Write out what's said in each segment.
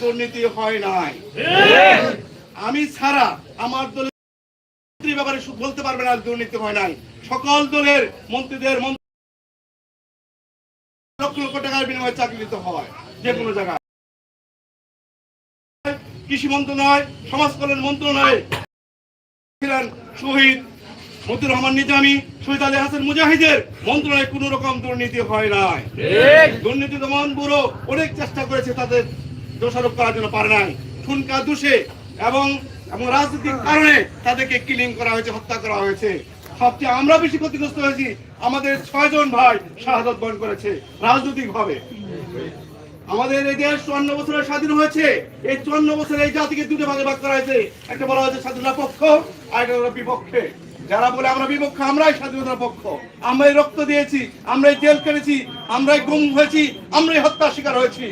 দুর্নীতি হয় নাই। আমি ছাড়া আমার দলের মন্ত্রী ব্যাপারে বলতে পারবে না দুর্নীতি হয় নাই। সকল দলের মন্ত্রীদের লক্ষ লক্ষ টাকার বিনিময়ে চাকরি দিতে হয় যে কোনো জায়গায়। কৃষি মন্ত্রণালয় সমাজ কল্যাণ মন্ত্রণালয় ছিলেন শহীদ মতিউর রহমান নিজামী শহীদ আলী হাসান মুজাহিদের মন্ত্রণালয়ে কোন রকম দুর্নীতি হয় নাই। দুর্নীতি দমন ব্যুরো অনেক চেষ্টা করেছে তাদের দোষারোপ করার জন্য পারে নাই। ঠুনকা দোষে এবং এবং রাজনৈতিক কারণে তাদেরকে কিলিং করা হয়েছে, হত্যা করা হয়েছে। সবচেয়ে আমরা বেশি ক্ষতিগ্রস্ত হয়েছি, আমাদের ছয়জন ভাই শাহাদত বরণ করেছে রাজনৈতিক ভাবে আমাদের এই দেশ চুয়ান্ন বছরের স্বাধীন হয়েছে। এই চুয়ান্ন বছরে এই জাতিকে দুটো ভাগে ভাগ করা হয়েছে। একটা বলা হয়েছে স্বাধীনতা পক্ষ, আর একটা হলো বিপক্ষে। যারা বলে আমরা বিপক্ষ, আমরাই স্বাধীনতার পক্ষ। আমরাই রক্ত দিয়েছি, আমরাই জেল কেটেছি আমরাই গুম হয়েছি, আমরাই হত্যার শিকার হয়েছি।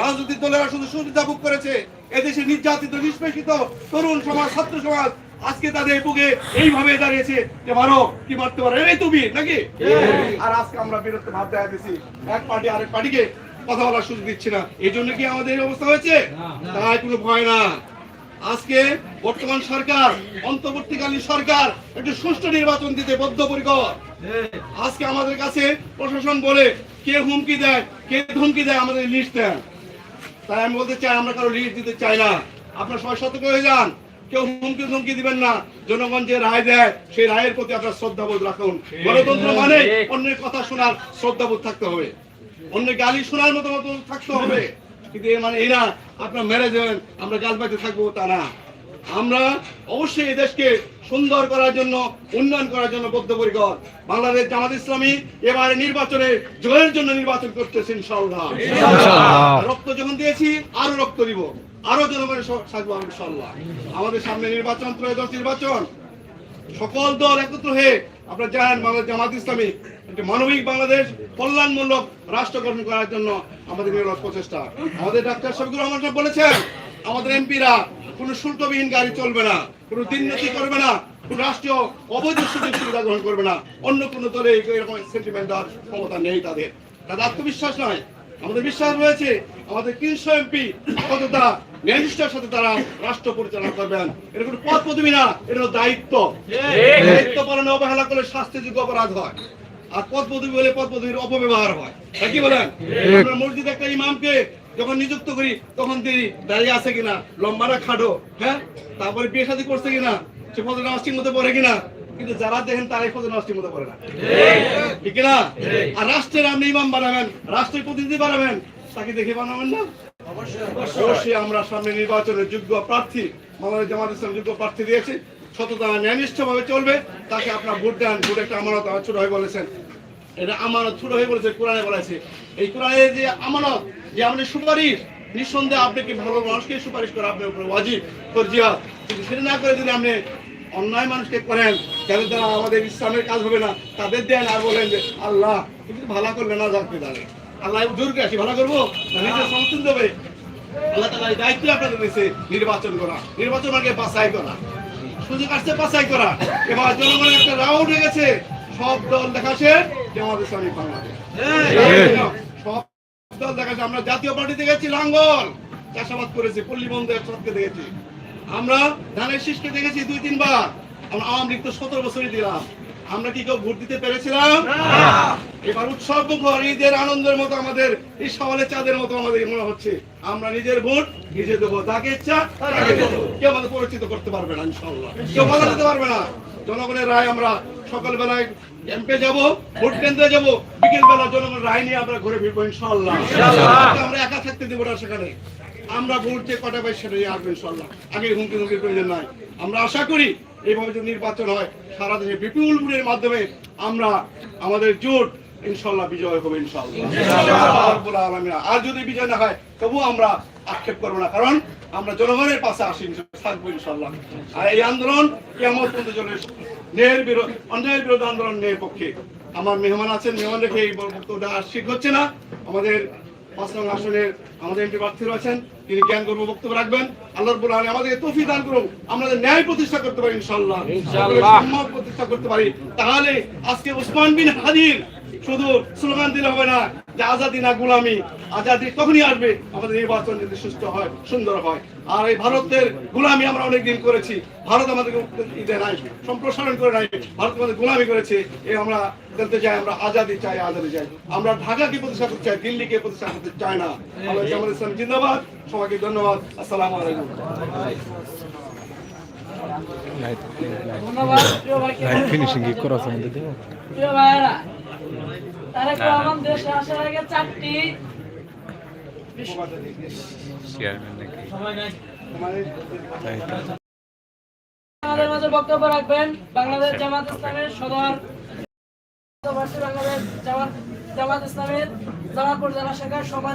রাজনৈতিক দলেরা শুধু সুবিধা ভোগ করেছে। এদেশে নির্যাতিত নিষ্পেষিত তরুণ সমাজ ছাত্র সমাজ আজকে তাদের বুকে এইভাবে দাঁড়িয়েছে যে মারো কি মারতে পারো? এই তুমি নাকি? আর আজকে আমরা বিরক্ত ভাব দেখা দিচ্ছি এক পার্টি আরেক পার্টিকে কথা বলার সুযোগ দিচ্ছি না। এই জন্য কি আমাদের এই অবস্থা হয়েছে? তাই কোনো ভয় না। আজকে বর্তমান সরকার অন্তর্বর্তীকালীন সরকার একটু সুষ্ঠু নির্বাচন দিতে বদ্ধপরিকর। আজকে আমাদের কাছে প্রশাসন বলে কে হুমকি দেয় কে ধমকি দেয় আমাদের লিস্ট দেন। তাই আমি বলতে চাই আমরা কারও লিস্ট দিতে চাই না। আপনার সবাই সতর্ক হয়ে যান। কেউ হুমকি ধুমকি দিবেন না। জনগণ যে রায় দেয় সেই রায়ের প্রতি আপনার শ্রদ্ধাবোধ রাখুন। গণতন্ত্র মানে অন্যের কথা শোনার শ্রদ্ধাবোধ থাকতে হবে। অন্যের গালি শোনার মতো মতো থাকতে হবে। কিন্তু এ মানে এই না আপনার মেরে দেবেন আমরা গাছ বাঁচতে থাকব তা না। আমরা অবশ্যই এই দেশকে সুন্দর করার জন্য উন্নয়ন করার জন্য বদ্ধপরিকর। বাংলাদেশ জামাত ইসলামী এবারে নির্বাচনে জয়ের জন্য নির্বাচন করতেছে ইনশাআল্লাহ। রক্ত যখন দিয়েছি আরও রক্ত দিব। আরও জনগণের সাজবো ইনশাআল্লাহ। আমাদের সামনে নির্বাচন ত্রয়োদশ নির্বাচন। সকল দল একত্র হয়ে আপনারা জানেন বাংলাদেশ জামাত ইসলামী একটি মানবিক বাংলাদেশ কল্যাণমূলক রাষ্ট্র গঠন করার জন্য আমাদের প্রচেষ্টা। আমাদের ডাক্তার শফিকুর রহমান সাহেব বলেছেন আমাদের এমপিরা কোনো শুল্কবিহীন গাড়ি চলবে না কোনো দিননীতি করবে না কোনো রাষ্ট্রীয় অবৈধ সুযোগ সুবিধা গ্রহণ করবে না অন্য কোনো দলে এরকম সেন্টিমেন্ট দেওয়ার ক্ষমতা নেই তাদের। তাদের আত্মবিশ্বাস নয় আমাদের বিশ্বাস রয়েছে আমাদের তিনশো এমপি কতটা ন্যায়নিষ্ঠার সাথে তারা রাষ্ট্র পরিচালনা করবেন এটা কোনো পদ পদবি না এটা দায়িত্ব। দায়িত্ব পালনে অবহেলা করলে শাস্তিযোগ্য অপরাধ হয়। আর পদ পদবি বলে পদ পদবির অপব্যবহার হয়। কি বলেন? মসজিদে একটা ইমামকে যখন নিযুক্ত করি, তখন তিনি দাঁড়িয়ে আছে কিনা লম্বা না খাটো হ্যাঁ? তারপরে বিয়ে শাদী করছে কিনা, সে পদে নামাজ ঠিক মতো পড়ে কিনা, কিন্তু যারা দেখেন তারাই পদে নামাজ ঠিক মতো পড়ে না। ঠিক না আর রাষ্ট্রের আপনি ইমাম বানাবেন, রাষ্ট্রের প্রতিনিধি বানাবেন, তাকে দেখে বানাবেন না? অবশ্যই আমরা সামনে নির্বাচনের যোগ্য প্রার্থী বাংলাদেশ জামাত ইসলাম যোগ্য প্রার্থী দিয়েছি। সততা ন্যায়নিষ্ঠ ভাবে চলবে, তাকে আপনার ভোট দেন ভোট একটা আমানত আমার ছোট হয়ে বলেছেন। এটা আমানত ছোট ভাই বলেছে, কোরআনে বলেছে। এই কোরআনের যে আমানত, যে আমাদের সুপারিশ, নিঃসন্দেহে আপনি কি ভালো মানুষকে সুপারিশ করে আপনার উপরে ওয়াজিব ফরজিয়া কিন্তু সেটা না করে যদি আপনি অন্যায় মানুষকে করেন যাদের দ্বারা আমাদের ইসলামের কাজ হবে না। তাদের দেন আর বলেন যে, আল্লাহ কিন্তু ভালো করলে না যাকে তাহলে আল্লাহ জোর করে আসি, ভালো করব? নিজের সমর্থন দেবে। আল্লাহ তালা এই দায়িত্ব আপনাদের দিয়েছে, নির্বাচন করা। নির্বাচন মানে বাছাই করা। সুযোগ আসছে, বাছাই করা। এবার জনগণের একটা রাউন্ড হয়ে গেছে। সব দল দেখাচ্ছে জামাত ইসলামী বাংলাদেশ সব দল দেখাচ্ছে আমরা জাতীয় পার্টিতে গেছি লাঙ্গল। চাষাবাদ করেছি পল্লী বন্ধু একসাথে দেখেছি। আমরা ধানের শীষকে দেখেছি দুই তিনবার। আমরা আওয়ামী লীগ তো সতেরো বছরই দিলাম। আমরা কি কেউ ভোট দিতে পেরেছিলাম? এবার উৎসব মুখর ঈদের আনন্দের মতো আমাদের এই সওয়ালে চাঁদের মতো আমাদের মনে হচ্ছে। আমরা নিজের ভোট নিজে দেবো তাকে ইচ্ছা তাকে দেবো। কেউ আমাদের পরিচিত করতে পারবে না ইনশাল্লাহ কেউ বাধা দিতে পারবে না। জনগণের রায় আমরা সকালবেলায় ক্যাম্পে যাব ভোট কেন্দ্রে যাব বিকেল বেলা জনগণের রায় নিয়ে আমরা ঘুরে ফিরবো ইনশাল্লাহ আমরা একা থাকতে দেবো না সেখানে। আমরা ভোট যে কটা পাই সেটাই আসবে ইনশাল্লাহ আগে হুমকি হুমকির প্রয়োজন নাই। আমরা আশা করি এইভাবে যদি নির্বাচন হয় সারা দেশে বিপুল ভোটের মাধ্যমে আমরা আমাদের জোট ইনশাল্লাহ বিজয় হবে ইনশাল্লাহ আর যদি বিজয় না হয় তবু আমরা আক্ষেপ করব না। কারণ আমরা জনগণের পাশে আসি থাকব ইনশাল্লাহ আর এই আন্দোলন কেমন পর্যন্ত ন্যায়ের বিরোধ অন্যায়ের বিরোধী আন্দোলন ন্যায়ের পক্ষে। আমার মেহমান আছেন মেহমান রেখে এই বক্তব্যটা ঠিক হচ্ছে না। আমাদের পাঁচ নং আসনের আমাদের এমপি প্রার্থী রয়েছেন তিনি জ্ঞান করব বক্তব্য রাখবেন। আল্লাহর বলে আমাদেরকে তৌফিক দান করুন আমাদের ন্যায় প্রতিষ্ঠা করতে পারি। সম্মান প্রতিষ্ঠা করতে পারি। তাহলে আজকে উসমান বিন হাদির শুধু স্লোগান দিলে হবে না যে আজাদি না গুলামি। আজাদি তখনই আসবে। আমাদের নির্বাচন যদি সুস্থ হয় সুন্দর হয়। আর এই ভারতের গুলামি আমরা অনেকদিন করেছি। ভারত আমাদেরকে ইদে নাই সম্প্রসারণ করে নাই। ভারত আমাদের গুলামি করেছে। এই আমরা বলতে চাই আমরা আজাদি চাই আজাদি চাই। আমরা ঢাকাকে প্রতিষ্ঠা করতে চাই দিল্লিকে প্রতিষ্ঠা করতে চাই না। আমরা জামাত ইসলাম জিন্দাবাদ। সবাইকে ধন্যবাদ। আসসালামু আলাইকুম। ধন্যবাদ। প্রিয় ভাইকে ফিনিশিং কি করা আমাদের? প্রিয় ভাইয়েরা তারেক রহমান দেশে আসার আগে চারটি। চেয়ারম্যান নাকি আমাদের মাঝে বক্তব্য রাখবেন। বাংলাদেশ জামাত ইসলামের সদর। বাংলাদেশ জামাত জামাত ইসলামের জামালপুর জেলা শাখার সমাজ